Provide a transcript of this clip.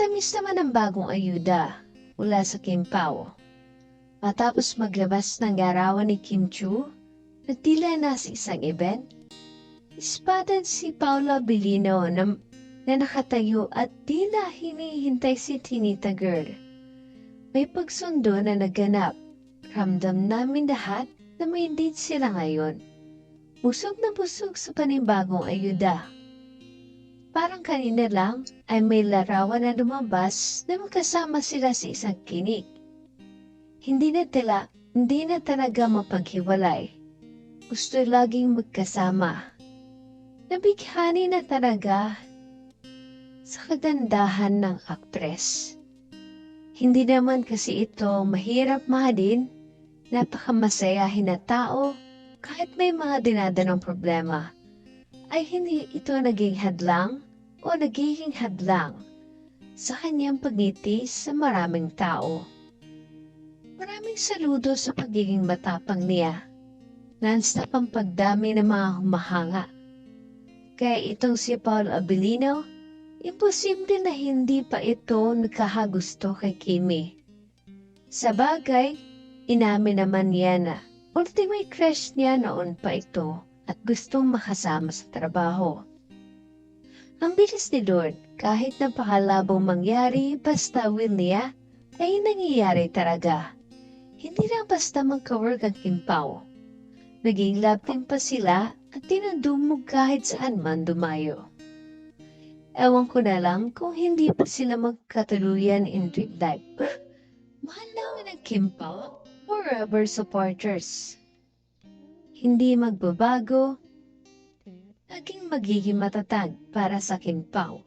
Matamis naman ang bagong ayuda mula sa Kim Pao. Matapos maglabas ng garawan ni Kim Chu, na tila isang event, ispatan si Paula Belino na, na nakatayo at tila hinihintay si Tinita Girl. May pagsundo na naganap. Ramdam namin lahat na may date sila ngayon. Busog na busog sa panibagong ayuda. Parang kanina lang ay may larawan na lumabas na magkasama sila sa isang kinig. Hindi na tila, hindi na talaga mapaghiwalay. Gusto laging magkasama. Nabighani na talaga sa kagandahan ng aktres. Hindi naman kasi ito mahirap mahalin, napakamasayahin na tao, kahit may mga dinadanong problema ay hindi ito naging hadlang o nagiging hadlang sa kanyang pagngiti sa maraming tao. Maraming saludo sa pagiging matapang niya. Non-stop ang pagdami ng mga humahanga. Kaya itong si Paul Abilino, imposible na hindi pa ito nagkahagusto kay Kimi. Sa bagay, inamin naman niya na ultimate crush niya noon pa ito at gustong makasama sa trabaho. Ang bilis ni Lord, kahit napakalabong mangyari, basta will niya, ay nangyayari talaga. Hindi lang basta magka-work ang Kimpaw. Naging team pa sila at tinadumog kahit saan man dumayo. Ewan ko na lang kung hindi pa sila magkatuluyan in real life. Mahal naman ang Kimpaw, forever supporters hindi magbabago, naging magiging matatag para sa Kimpaw.